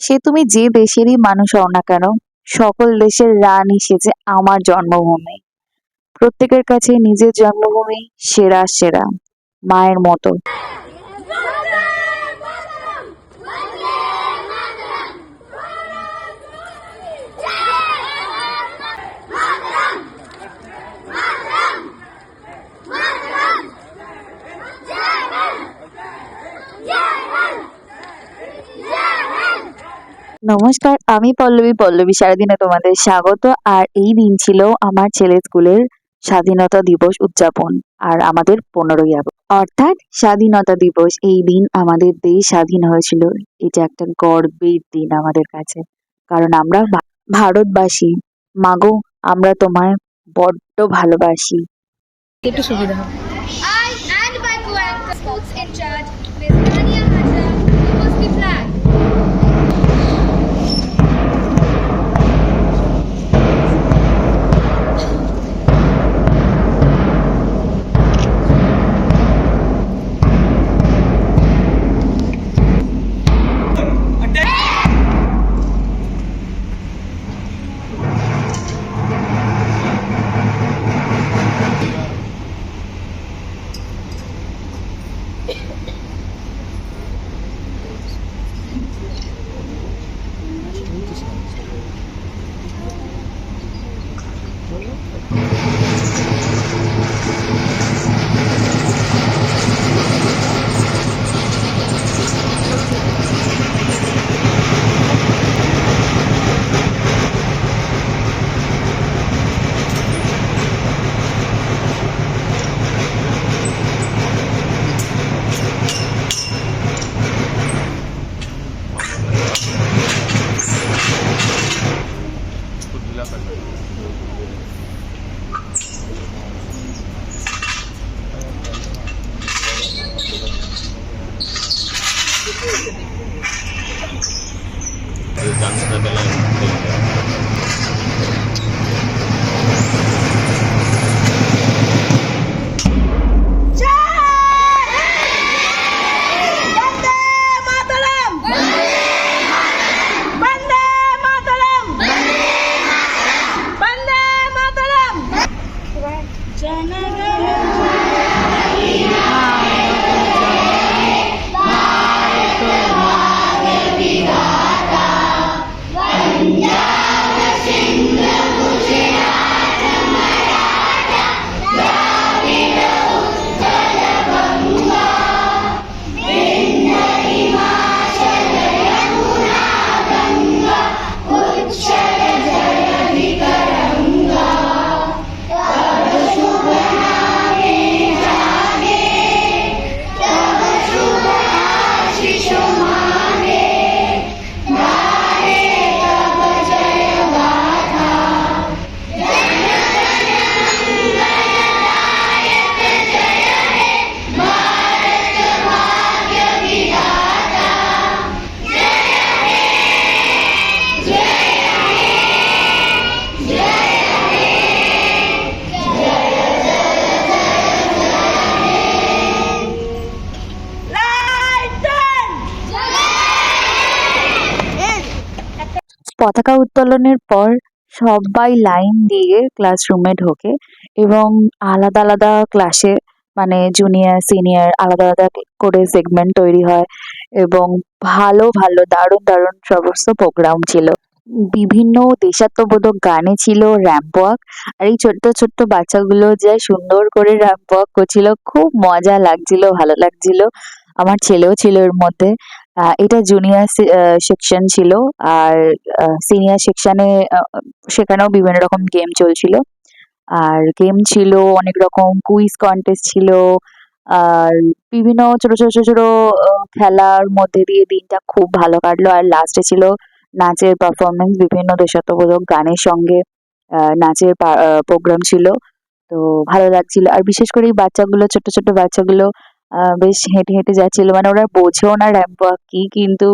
সে তুমি যে দেশেরই মানুষ হও না কেন, সকল দেশের রানী সেজে আমার জন্মভূমি। প্রত্যেকের কাছে নিজের জন্মভূমি সেরা সেরা, মায়ের মতো। নমস্কার, আমি পল্লবী। পল্লবী সারাদিনে তোমাদের স্বাগত। আর এই দিন ছিল আমার ছেলে স্কুলের স্বাধীনতা দিবস উদযাপন, আর আমাদের পনেরোই আগস্ট। অর্থাৎ স্বাধীনতা দিবস, এই দিন আমাদের দেশ স্বাধীন হয়েছিল। এটা একটা গর্বের দিন আমাদের কাছে। কারণ আমরা ভারতবাসী। মাগো, আমরা তোমায় বড্ড ভালোবাসি। একটু সুবিধা পতাকা উত্তোলনের পর সবাই লাইন দিয়ে ক্লাসরুমে ঢোকে এবং আলাদা আলাদা ক্লাসে মানে জুনিয়র সিনিয়র আলাদা আলাদা করে সেগমেন্ট তৈরি হয় এবং ভালো ভালো, দারুণ দারুণ সমস্ত প্রোগ্রাম ছিল। বিভিন্ন দেশাত্মবোধক গানে ছিল র্যাম্প ওয়াক আর এই ছোট্ট ছোট্ট বাচ্চাগুলো যে সুন্দর করে র্যাম্প ওয়াক করছিল, খুব মজা লাগছিল, ভালো লাগছিল। আমার ছেলেও ছিল এর মধ্যে। আহ, এটা জুনিয়র সেকশন ছিল আর সিনিয়র সেকশনে সেখানেও বিভিন্ন রকম গেম চলছিল। আর গেম ছিল অনেক রকম কুইজ কন্টেস্ট ছিল আর বিভিন্ন ছোট ছোট ছোট ছোট আহ, খেলার মধ্যে দিয়ে দিনটা খুব ভালো কাটলো। আর লাস্টে ছিল নাচের পারফরমেন্স বিভিন্ন দেশাত্মবোধক গানের সঙ্গে আহ, নাচের প্রোগ্রাম ছিল। তো ভালো লাগছিল। আর বিশেষ করে এই বাচ্চাগুলো ছোট ছোট বাচ্চাগুলো বেশ হেঁটে হেঁটে যাচ্ছিল। মানে ওরা বোঝেও না র্যাম্প ওয়াক কি, কিন্তু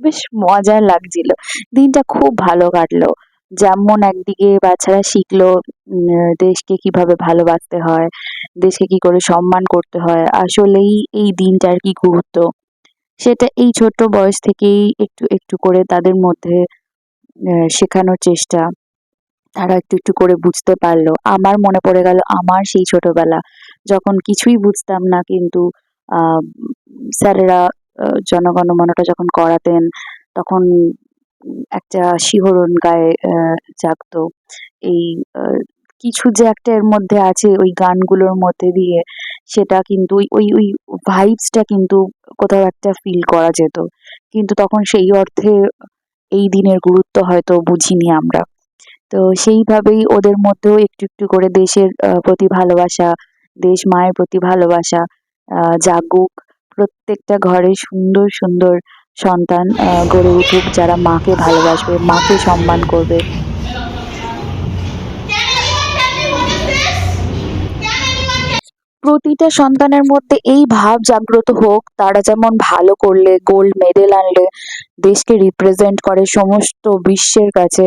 বেশ মজার লাগছিল। দিনটা খুব ভালো কাটলো। যেমন একদিকে বাচ্চারা শিখলো দেশকে কীভাবে ভালোবাসতে হয়, দেশকে কি করে সম্মান করতে হয়। আসলেই এই দিনটার কি গুরুত্ব? সেটা এই ছোট্ট বয়স থেকেই একটু একটু করে তাদের মধ্যে শেখানোর চেষ্টা। তারা একটু একটু করে বুঝতে পারল। আমার মনে পড়ে গেল আমার সেই ছোটবেলা। যখন কিছুই বুঝতাম না কিন্তু স্যারেরা আহ, জনগণমনটা যখন করাতেন তখন একটা শিহরণ গায়ে জাগতো। এই কিছু যে একটা এর মধ্যে আছে ওই গানগুলোর মধ্যে দিয়ে সেটা কিন্তু ওই ওই ওই ভাইবসটা কিন্তু কোথাও একটা ফিল করা যেত। কিন্তু তখন সেই অর্থে এই দিনের গুরুত্ব হয়তো বুঝিনি আমরা। তো সেইভাবেই ওদের মধ্যেও একটু একটু করে দেশের প্রতি ভালোবাসা, দেশ মায়ের প্রতি ভালোবাসা জাগুক। প্রত্যেকটা ঘরে সুন্দর সুন্দর সন্তান গড়ে উঠুক যারা মাকে ভালোবাসবে, মাকে সম্মান করবে। প্রতিটা সন্তানের মধ্যে এই ভাব জাগ্রত হোক, তারা যেমন ভালো করলে গোল্ড মেডেল আনলে, দেশকে রিপ্রেজেন্ট করে সমস্ত বিশ্বের কাছে।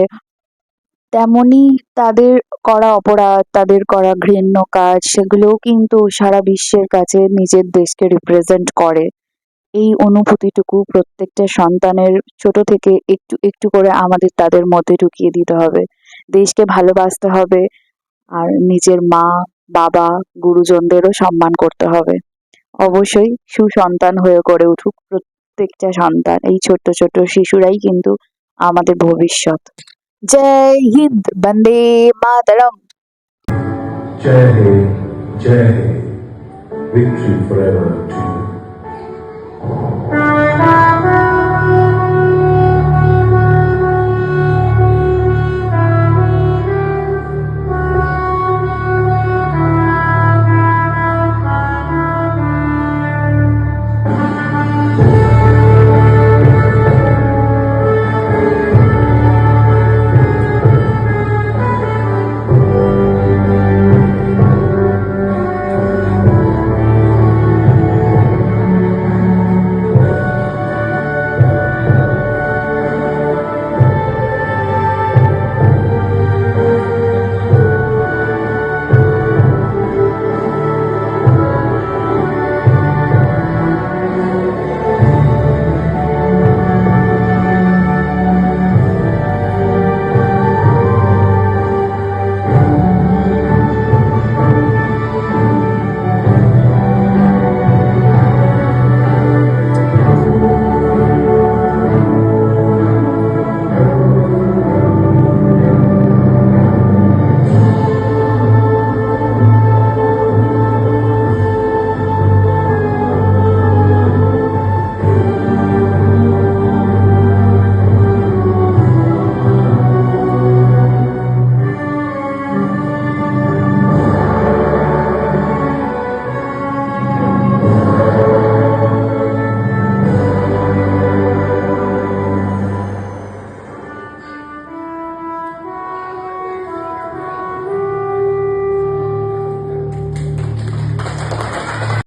তেমনি তাদের করা অপরাধ, তাদের করা ঘৃণ্য কাজ, সেগুলোও কিন্তু সারা বিশ্বের কাছে নিজের দেশকে রিপ্রেজেন্ট করে। এই অনুভূতিটুকু প্রত্যেকটা সন্তানের ছোট থেকে একটু একটু করে আমাদের তাদের মধ্যে ঢুকিয়ে দিতে হবে। দেশকে ভালোবাসতে হবে আর নিজের মা, বাবা, গুরুজনদেরও সম্মান করতে হবে। অবশ্যই সুসন্তান হয়ে গড়ে উঠুক প্রত্যেকটা সন্তান, এই ছোট্ট ছোট্ট শিশুরাই কিন্তু আমাদের ভবিষ্যৎ। జై హింద్ వందే మాతరం. జై హింద్ జై హింద్. Victory forever to